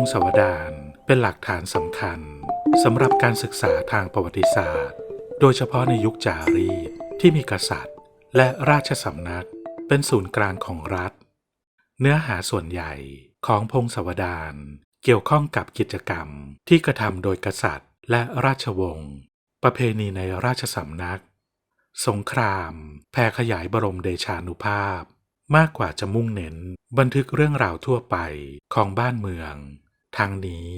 งศาวดารเป็นหลักฐานสำคัญสำหรับการศึกษาทางประวัติศาสตร์ โดยเฉพาะในยุคจารีตที่มีกษัตริย์ และราชสำนักเป็นศูนย์กลางของรัฐ เนื้อหาส่วนใหญ่ของพงศาวดารเกี่ยวข้องกับกิจกรรมที่กระทำโดยกษัตริย์ และราชวงศ์ประเพณีในราชสำนัก สงคราม แผ่ขยายบรมเดชานุภาพ มากกว่าจะมุ่งเน้นบันทึกเรื่องราวทั่วไปของบ้านเมืองทั้งนี้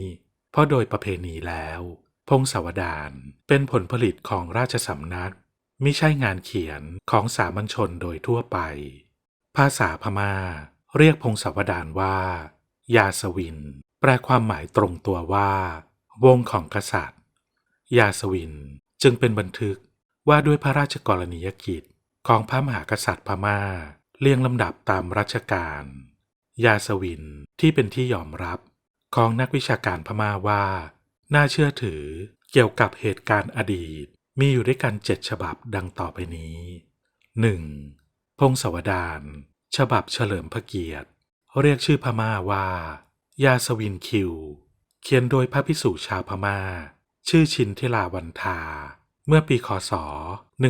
เพราะโดยประเพณีแล้ว พงศาวดารเป็นผลผลิตของราชสำนักไม่ใช่งานเขียนของสามัญชนโดยทั่วไป ภาษาพม่า เรียกพงศาวดารว่า ยาสวิน แปลความหมายตรงตัวว่า วงของกษัตริย์ ยาสวินจึงเป็นบันทึกว่าด้วยพระราชกรณียกิจของพระมหากษัตริย์พม่า เรียงลำดับตามรัชกาลยาสวินที่เป็นที่ยอมรับของนักวิชาการพม่าว่า น่าเชื่อถือเกี่ยวกับเหตุการณ์อดีตมีอยู่ด้วยกันเจ็ดฉบับดังต่อไปนี้ 1. พงศวดารฉบับเฉลิมพระเกียรติ เรียกชื่อพม่าว่า ยาสวินคิว เขียนโดยพระพิสุชาวพม่า ชื่อชินทิลาวันทา เมื่อปีคศ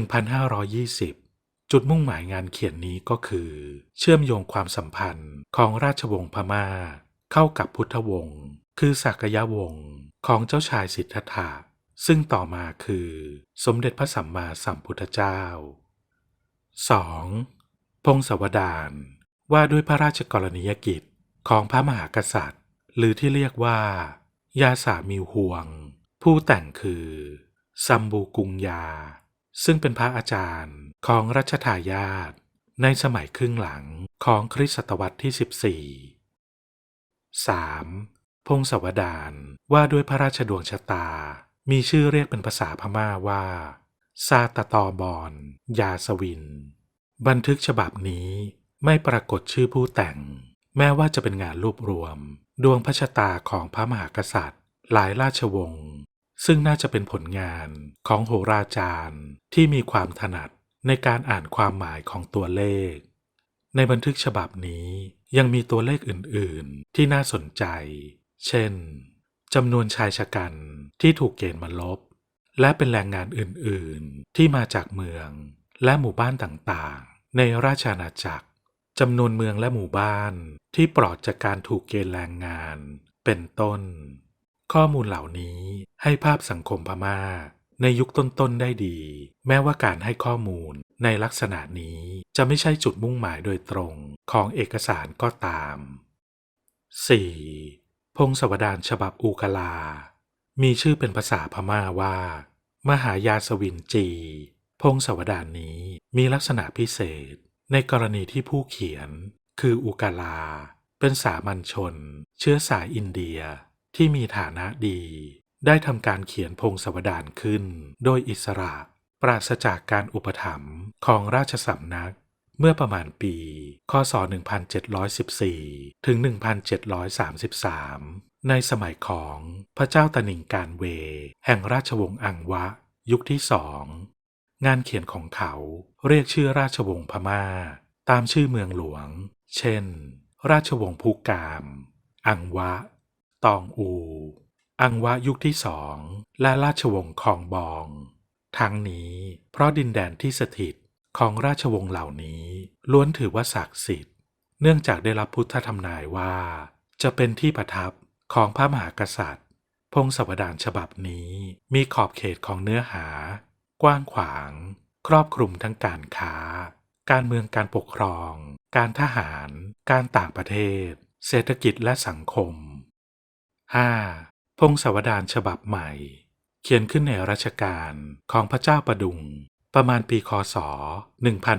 1520 จุดมุ่งหมายงานเขียนนี้ก็คือ เชื่อมโยงความสัมพันธ์ของราชวงศ์พม่า เข้ากับพุทธวงศ์คือสักยวงศ์ของเจ้าชายสิทธัตถะซึ่งต่อมาคือ สมเด็จพระสัมมาสัมพุทธเจ้า 2. พงศาวดารว่าด้วยพระราชกรณียกิจของพระมหากษัตริย์ หรือที่เรียกว่า ยาสามิวฮวง ผู้แต่งคือซัมบูกุงยา ซึ่งเป็นพระอาจารย์ของรัชทายาทในสมัยครึ่งหลังของคริสตศตวรรษที่ 14 3. พงศวดารว่าด้วยพระราชดวงชะตา มีชื่อเรียกเป็นภาษาพม่าว่าซาตตอบอน ยาสวิน บันทึกฉบับนี้ไม่ปรากฏชื่อผู้แต่ง แม้ว่าจะเป็นงานรวบรวม ดวงพระชะตาของพระมหากษัตริย์ หลายราชวงศ์ ซึ่งน่าจะเป็นผลงานของโหราจารย์ที่มีความถนัดในการอ่านความหมายของตัวเลข ในบันทึกฉบับนี้ยังมีตัวเลขอื่น ๆ ที่น่าสนใจ เช่นจำนวนชายชะกันที่ถูกเกณฑ์มาลบ และเป็นแรงงานอื่น ๆ ที่มาจากเมืองและหมู่บ้านต่าง ๆ ในราชอาณาจักรจำนวนเมืองและหมู่บ้านที่ปลอดจากการถูกเกณฑ์แรงงาน เป็นต้น ข้อมูลเหล่านี้ให้ภาพสังคมพม่า ในยุคต้นๆได้ดี แม้ว่าการให้ข้อมูลในลักษณะนี้จะไม่ใช่จุดมุ่งหมายโดยตรงของเอกสารก็ตาม 4. พงศวดารฉบับอูกาลา มีชื่อเป็นภาษาพม่าว่า มหายาสวินจี พงศวดารนี้มีลักษณะพิเศษ ในกรณีที่ผู้เขียน คืออุกาลา เป็นสามัญชน เชื้อสายอินเดีย ที่มีฐานะดี ได้ทำการเขียนพงศาวดารขึ้น โดยอิสระ ปราศจากการอุปถัมภ์ของราชสำนัก เมื่อประมาณปี คศ 1714 ถึง 1733 ในสมัยของพระเจ้าตนิงการเว แห่งราชวงศ์อังวะ ยุคที่สองงานเขียนของเขาเรียกชื่อราชวงศ์พม่า ตามชื่อเมืองหลวง เช่น ราชวงศ์ภูกาม อังวะ ตองอู อังวะยุคที่สองและราชวงศ์คองบอง ทั้งนี้ เพราะดินแดนที่สถิตของราชวงศ์เหล่านี้ล้วนถือว่าศักดิ์สิทธิ์ เนื่องจากได้รับพุทธธรรมนายว่า จะเป็นที่ประทับของพระมหากษัตริย์ พงศาวดารฉบับนี้มีขอบเขตของเนื้อหา กว้างขวาง ครอบคลุมทั้งการค้า การเมืองการปกครอง การทหาร การต่างประเทศ เศรษฐกิจและสังคม 5. พงศาวดารฉบับใหม่ เขียนขึ้นในรัชกาลของพระเจ้าประดุง ประมาณปีคศ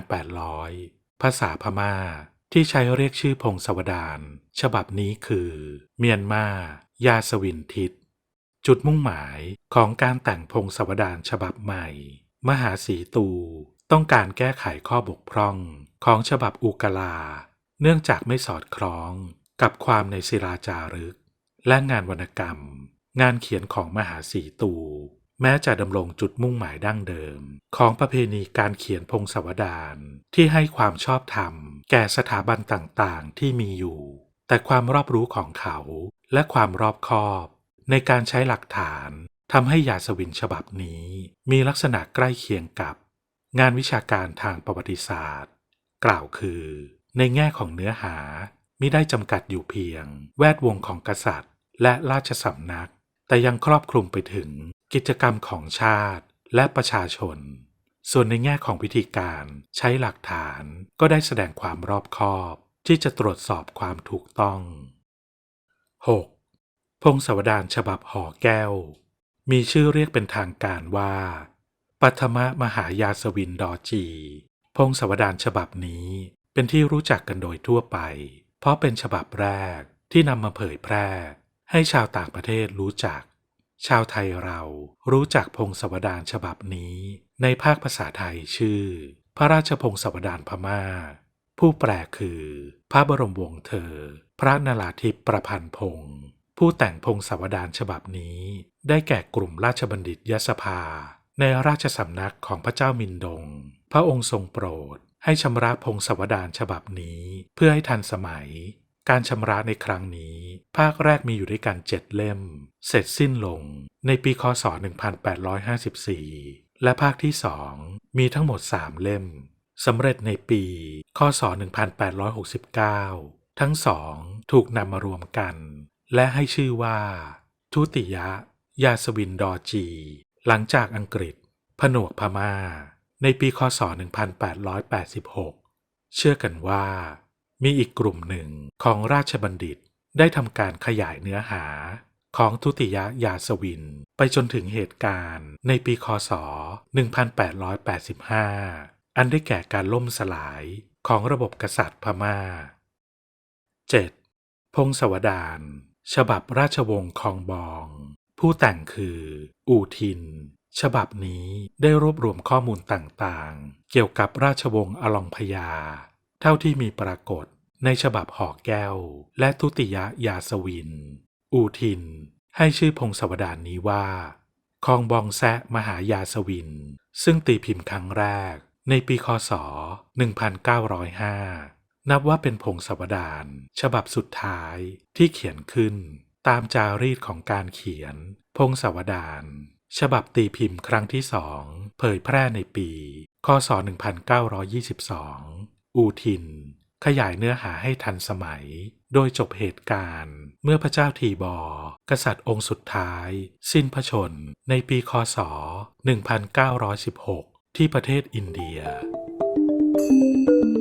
1800 ภาษาพม่า ที่ใช้เรียกชื่อพงศาวดารฉบับนี้คือ เมียนมา ยาสวินทิตจุดมุ่งหมายของการแต่งพงศาวดารฉบับใหม่ มหาสีตูต้องการแก้ไขข้อบกพร่องของฉบับอุกลา เนื่องจากไม่สอดคล้องกับความในศิลาจารึก และงานวรรณกรรม งานเขียนของมหาสีตู แม้จะดำรงจุดมุ่งหมายดั้งเดิม ของประเพณีการเขียนพงศาวดารที่ให้ความชอบธรรม แก่สถาบันต่างๆ ที่มีอยู่ แต่ความรอบรู้ของเขาและความรอบคอบ ในการใช้หลักฐานทำให้ยาสวินฉบับนี้ มีลักษณะใกล้เคียงกับ งานวิชาการทางประวัติศาสตร์ กล่าวคือ ในแง่ของเนื้อหามิได้จำกัดอยู่เพียง แวดวงของกษัตริย์ และราชสำนัก แต่ยังครอบคลุมไปถึงกิจกรรมของชาติและประชาชน ส่วนในแง่ของวิธีการใช้หลักฐานก็ได้แสดงความรอบคอบ ที่จะตรวจสอบความถูกต้อง 6. พงศาวดารฉบับหอแก้ว มีชื่อเรียกเป็นทางการว่า ปัทมมหายาสวินดอจี พงศาวดารฉบับนี้เป็นที่รู้จักกันโดยทั่วไป เพราะเป็นฉบับแรกที่นำมาเผยแพร่ ให้ชาวต่างประเทศรู้จัก ชาวไทยเรารู้จักพงศวดารฉบับนี้ ในภาคภาษาไทยชื่อ พระราชพงศวดารพม่า ผู้แปลคือ พระบรมวงศ์เธอ พระนราธิปประพันธ์พงศ์ผู้แต่งพงศวดารฉบับนี้ ได้แก่กลุ่มราชบัณฑิตยสภา ในราชสำนักของพระเจ้ามินดง พระองค์ทรงโปรดให้ชำระพงศวดารฉบับนี้เพื่อให้ทันสมัย การชำระในครั้งนี้ ภาคแรกมีอยู่ด้วยกันเจ็ดเล่ม เสร็จสิ้นลงในปีคศ 1854 และภาคที่สองมีทั้งหมด3เล่มสำเร็จในปีคศ 1869 ทั้งสองถูกนำมารวมกัน และให้ชื่อว่า ทุติยะ ยาสวินดอจี หลังจากอังกฤษ ผนวกพม่า ในปีคศ 1886 เชื่อกันว่า มีอีกกลุ่มหนึ่งของราชบัณฑิตได้ทำการขยายเนื้อหาของทุติยยาสวิน ไปจนถึงเหตุการณ์ในปีคศ 1885 อันได้แก่การล่มสลายของระบบกษัตริย์พม่า 7. พงศวดารฉบับราชวงศ์คองบอง ผู้แต่งคือ อูทิน ฉบับนี้ได้รวบรวมข้อมูลต่างๆ เกี่ยวกับราชวงศ์อลองพยา เท่าที่มีปรากฏในฉบับหอแก้ว และทุติยยาสวิน อูทิน ให้ชื่อพงศวดารนี้ว่า คองบองแซะมหายาสวิน ซึ่งตีพิมพ์ครั้งแรกในปีคศ 1905 นับว่าเป็นพงศวดารฉบับสุดท้ายที่เขียนขึ้น ตามจารีตของการเขียน พงศวดารฉบับตีพิมพ์ครั้งที่สองเผยแพร่ในปี คศ 1922 อูทิน ขยายเนื้อหาให้ทันสมัย โดยจบเหตุการณ์ เมื่อพระเจ้าทีบอ กษัตริย์องค์สุดท้าย สิ้นพระชน ในปีคศ 1916 ที่ประเทศอินเดีย thank you